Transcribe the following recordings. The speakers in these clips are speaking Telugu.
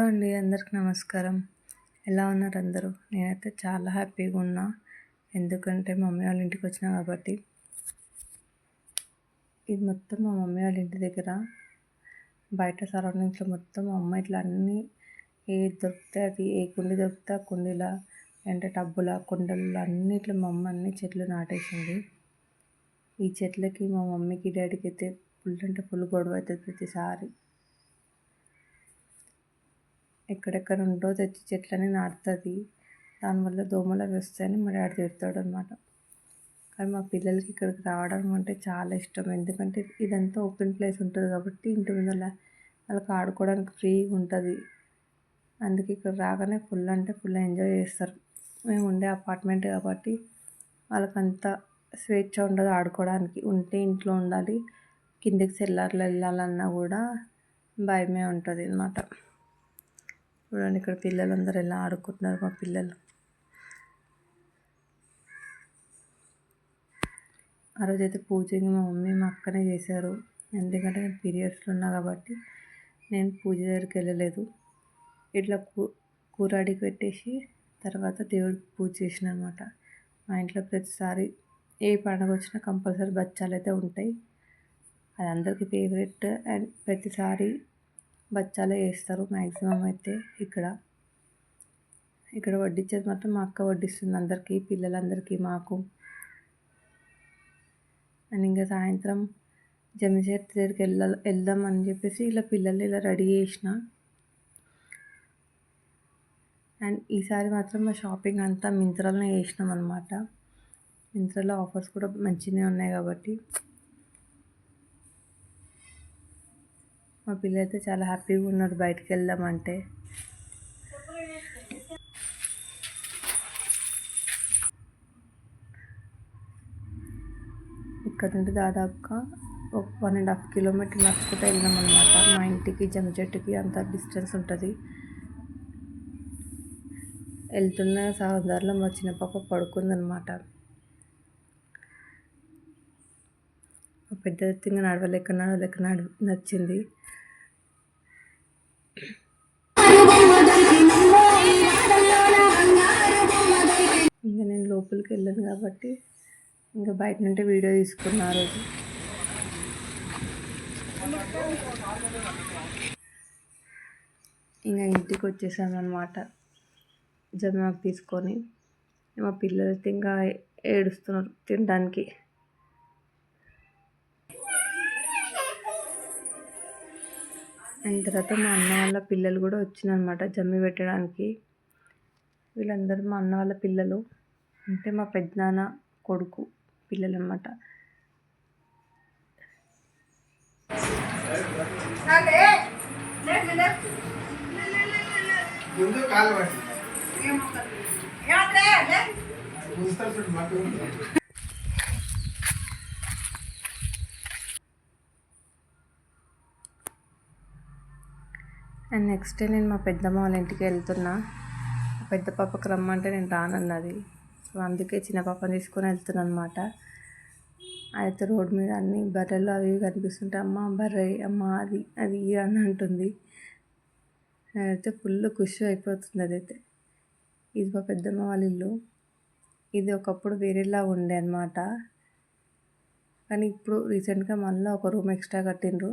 హలో అండి అందరికి నమస్కారం. ఎలా ఉన్నారు అందరూ? నేనైతే చాలా హ్యాపీగా ఉన్నా. ఎందుకంటే మమ్మీ వాళ్ళ ఇంటికి వచ్చిన కాబట్టి. ఇది మొత్తం మా మమ్మీ వాళ్ళ ఇంటి దగ్గర. బయట సరౌండింగ్స్లో మొత్తం మా అమ్మ ఇట్లా అన్నీ ఏ దొరికితే అది ఏ కుండి దొరికితే ఆ కుండీలా అంటే టబ్బుల కుండలు అన్ని ఇట్లా మా అమ్మ అన్ని చెట్లు నాటేసింది. ఈ చెట్లకి మా మమ్మీకి డాడీకి అయితే ఫుల్ అంటే ఫుల్ గొడవ అవుతుంది ప్రతిసారి. ఎక్కడెక్కడ ఉంటో తెచ్చి చెట్లని నాటుతుంది. దానివల్ల దోమలు అవి వస్తాయని మా డాడీ తిడతాడు అనమాట కానీ మా పిల్లలకి ఇక్కడికి రావడం అంటే చాలా ఇష్టం. ఎందుకంటే ఇదంతా ఓపెన్ ప్లేస్ ఉంటుంది కాబట్టి ఇంటి ముందర వాళ్ళకి ఆడుకోవడానికి ఫ్రీగా ఉంటుంది. అందుకే ఇక్కడ రాగానే ఫుల్ అంటే ఫుల్ ఎంజాయ్ చేస్తారు. మేము ఉండే అపార్ట్మెంట్ కాబట్టి వాళ్ళకంత స్వేచ్ఛ ఉండదు ఆడుకోవడానికి. ఉంటే ఇంట్లో ఉండాలి కిందికి సెల్లార్లు వెళ్ళాలన్నా కూడా భయమే ఉంటుంది అన్నమాట. చూడండి ఇక్కడ పిల్లలందరూ ఎలా ఆడుకుంటున్నారు మా పిల్లలు. ఆ రోజైతే పూజకి మా మమ్మీ మా అక్కనే చేశారు. ఎందుకంటే నేను పీరియడ్స్లో ఉన్నా కాబట్టి నేను పూజ దగ్గరికి వెళ్ళలేదు. ఇట్లా కూ కూరాడికి పెట్టేసి తర్వాత దేవుడికి పూజ చేసిన అనమాట మా ఇంట్లో ప్రతిసారి ఏ పండుగ వచ్చినా కంపల్సరీ బచ్చాలు అయితే ఉంటాయి. అది అందరికీ ఫేవరెట్ అండ్ ప్రతిసారి బచ్చాలే వేస్తారు మ్యాక్సిమం అయితే ఇక్కడ. ఇక్కడ వడ్డించేది మాత్రం మా అక్క వడ్డిస్తుంది అందరికీ పిల్లలందరికీ మాకు. అండ్ ఇంకా సాయంత్రం జమిచేతి దగ్గరికి వెళ్ళ వెళ్దాం అని చెప్పేసి ఇలా పిల్లలు ఇలా రెడీ చేసిన. అండ్ ఈసారి మాత్రం మా షాపింగ్ అంతా మింత్రాలోనే చేసినాం అనమాట మింత్రాలో ఆఫర్స్ కూడా మంచిగానే ఉన్నాయి కాబట్టి. మా పిల్లలు అయితే చాలా హ్యాపీగా ఉన్నారు. బయటికి వెళ్దామంటే ఇక్కడ నుండి దాదాపుగా ఒక వన్ అండ్ హాఫ్ కిలోమీటర్ నడుచుకుంటూ వెళ్ళాం అనమాట మా ఇంటికి జమ చెట్టుకి అంత డిస్టెన్స్ ఉంటుంది. వెళ్తున్న సహదారులు మా చిన్న పాప పడుకుందనమాట పెద్ద ఎత్తుగా నడవలేక నడవలేక నడు నచ్చింది ఇంకా నేను లోపలికి వెళ్ళాను కాబట్టి ఇంకా బయట నుండి వీడియో తీసుకున్నారు. ఇంకా ఇంటికి వచ్చేసాను అనమాట జమాకు తీసుకొని. మా పిల్లలైతే ఇంకా ఏడుస్తున్నారు తినడానికి. అండ్ తర్వాత మా అన్న వాళ్ళ పిల్లలు కూడా వచ్చిననమాట జమ్మి పెట్టడానికి. వీళ్ళందరూ మా అన్న వాళ్ళ పిల్లలు. అంటే మా పెద్దనాన్న కొడుకు పిల్లలు అనమాట ముందు. అండ్ నెక్స్ట్ డే నేను మా పెద్దమ్మ వాళ్ళ ఇంటికి వెళ్తున్నా. పెద్ద పాపకు రమ్మంటే నేను రానన్నది. సో అందుకే చిన్న పాపని తీసుకొని వెళ్తున్నాను అనమాట అయితే రోడ్డు మీద అన్ని బర్రెలు అవి కనిపిస్తుంటే అమ్మ బర్రె అమ్మ అది అది అని అంటుంది. అయితే ఫుల్ ఖుషి అయిపోతుంది అదైతే. ఇది మా పెద్దమ్మ వాళ్ళ ఇల్లు. ఇది ఒకప్పుడు వేరేలా ఉండే అనమాట కానీ ఇప్పుడు రీసెంట్గా మళ్ళీ ఒక రూమ్ ఎక్స్ట్రా కట్టిండ్రు.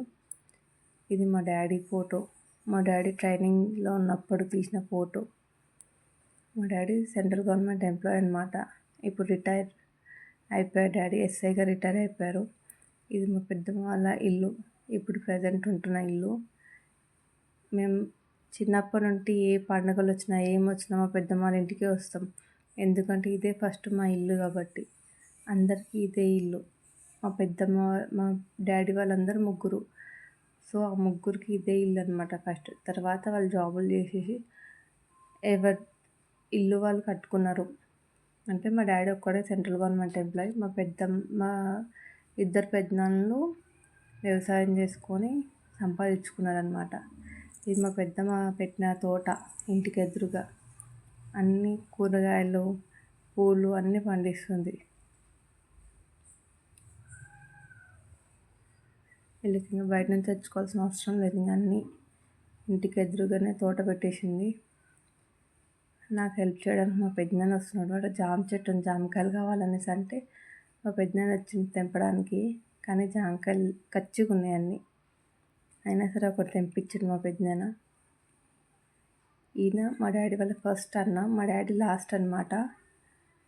ఇది మా డాడీ ఫోటో. మా డాడీ ట్రైనింగ్లో ఉన్నప్పుడు తీసిన ఫోటో. మా డాడీ సెంట్రల్ గవర్నమెంట్ ఎంప్లాయ్ అనమాట ఇప్పుడు రిటైర్ అయిపోయారు. డాడీ ఎస్ఐగా రిటైర్ అయిపోయారు. ఇది మా పెద్దమ్మ వాళ్ళ ఇల్లు. ఇప్పుడు ప్రజెంట్ ఉంటున్న ఇల్లు. మేము చిన్నప్పటి నుండి ఏ పండుగలు వచ్చినా ఏం వచ్చినా మా పెద్దమ్మ వాళ్ళ ఇంటికే వస్తాం. ఎందుకంటే ఇదే ఫస్ట్ మా ఇల్లు కాబట్టి. అందరికీ ఇదే ఇల్లు. మా పెద్దమ్మ మా డాడీ వాళ్ళందరూ ముగ్గురు. సో ఆ ముగ్గురికి ఇదే ఇల్లు అనమాట ఫస్ట్. తర్వాత వాళ్ళు జాబులు చేసేసి ఎవరి ఇల్లు వాళ్ళు కట్టుకున్నారు. అంటే మా డాడీ ఒక్కడే సెంట్రల్ గవర్నమెంట్ ఎంప్లాయీ. మా పెద్ద మా ఇద్దరు పెద్దనాన్నలు వ్యవసాయం చేసుకొని సంపాదించుకున్నారనమాట ఇది మా పెద్దమ్మ పెట్టిన తోట ఇంటికి ఎదురుగా అన్ని కూరగాయలు పూలు అన్నీ పండిస్తుంది. వీళ్ళకి ఇంకా బయట నుంచి తెచ్చుకోవాల్సిన అవసరం లేదు ఇంకా అన్నీ ఇంటికి ఎదురుగానే తోట పెట్టేసింది. నాకు హెల్ప్ చేయడానికి మా పెద్దనాన్న వస్తున్నాడు. వాడు జామ చెట్టు జామకాయలు కావాలనేసి అంటే మా పెద్దనాన్న వచ్చింది తెంపడానికి. కానీ జామకాయలు కచ్చిగా ఉన్నాయన్నీ అయినా సరే ఒకటి తెంపించిండు మా పెద్దనాన్న. ఈయన మా డాడీ వాళ్ళ ఫస్ట్ అన్న మా డాడీ లాస్ట్ అనమాట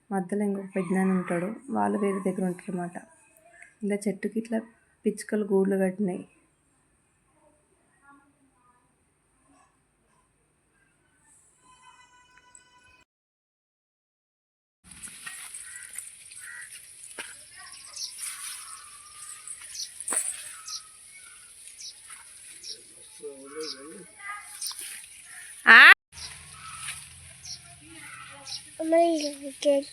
మధ్యలో ఇంకొక పెద్దనాన్న ఉంటాడు. వాళ్ళు వేరే దగ్గర ఉంటారు అన్నమాట ఇలా చెట్టుకి ఇట్లా పిచ్చుకలు గూళ్ళు కట్టినాయి Amazing.